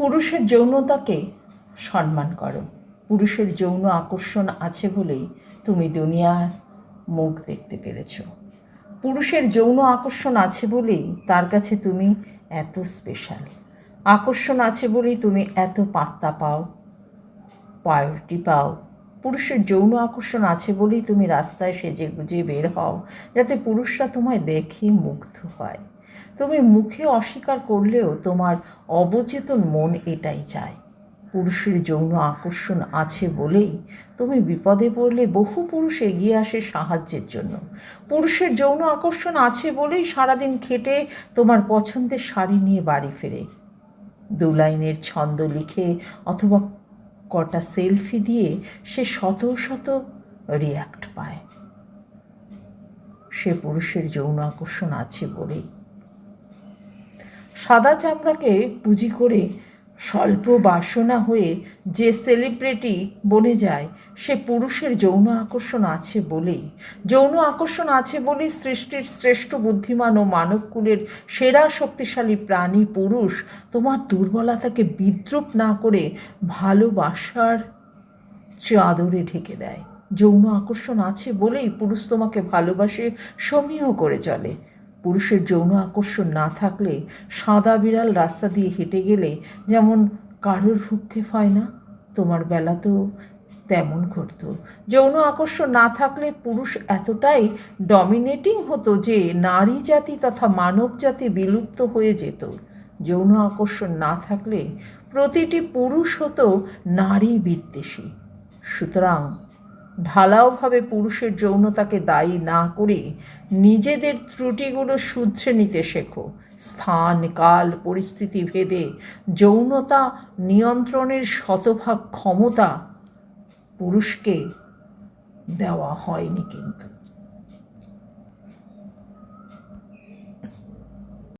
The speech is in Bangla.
পুরুষের যৌনতাকে সম্মান করো। পুরুষের যৌন আকর্ষণ আছে বলেই তুমি দুনিয়ার মুখ দেখতে পেরেছ। পুরুষের যৌন আকর্ষণ আছে বলেই তার কাছে তুমি এত স্পেশাল আকর্ষণ আছে বলেই তুমি এত পাত্তা পাও পায়োরিটি পাও পুরুষের যৌন আকর্ষণ আছে বলেই তুমি রাস্তায় সেজে গুজে বের হও, যাতে পুরুষরা তোমায় দেখে মুগ্ধ হয়। তুমি মুখে অস্বীকার করলেও তোমার অবচেতন মন এটাই চায়। পুরুষের যৌন আকর্ষণ আছে বলেই তুমি বিপদে পড়লে বহু পুরুষ এগিয়ে আসে সাহায্যের জন্য। পুরুষের যৌন আকর্ষণ আছে বলেই সারাদিন খেটে তোমার পছন্দের শাড়ি নিয়ে বাড়ি ফেরে। দু লাইনের ছন্দ লিখে অথবা কটা সেলফি দিয়ে সে শত শত রিয়াক্ট পায়। সে পুরুষের যৌন আকর্ষণ আছে বলেই। সাদা চামড়াকে পুঁজি করে স্বল্প বাসনা হয়ে যে সেলিব্রিটি বনে যায়, সে পুরুষের যৌন আকর্ষণ আছে বলেই। যৌন আকর্ষণ আছে বলেই সৃষ্টির শ্রেষ্ঠ বুদ্ধিমান ও মানবকুলের সেরা শক্তিশালী প্রাণী পুরুষ তোমার দুর্বলতাকে বিদ্রুপ না করে ভালোবাসার চাদরে ঢেকে দেয়। যৌন আকর্ষণ আছে বলেই পুরুষ তোমাকে ভালোবাসে, সমীহ করে চলে। পুরুষের যৌন আকর্ষণ না থাকলে সাদা বিড়াল রাস্তা দিয়ে হেঁটে গেলে যেমন কারোর ভূক্ষেপ হয় না, তোমার বেলাতেও তেমন ঘটতো। যৌন আকর্ষণ না থাকলে পুরুষ এতটাই ডমিনেটিং হতো যে নারী জাতি তথা মানব জাতি বিলুপ্ত হয়ে যেত। যৌন আকর্ষণ না থাকলে প্রতিটি পুরুষ হতো নারী বিদ্বেষী। সুতরাং ঢালাওভাবে পুরুষের যৌনতাকে দায়ী না করে নিজেদের ত্রুটিগুলো শুধরে নিতে শেখো। স্থান, কাল, পরিস্থিতি, ভেদে যৌনতা নিয়ন্ত্রণের শতভাগ ক্ষমতা পুরুষকে দেওয়া হয়নি কিন্তু।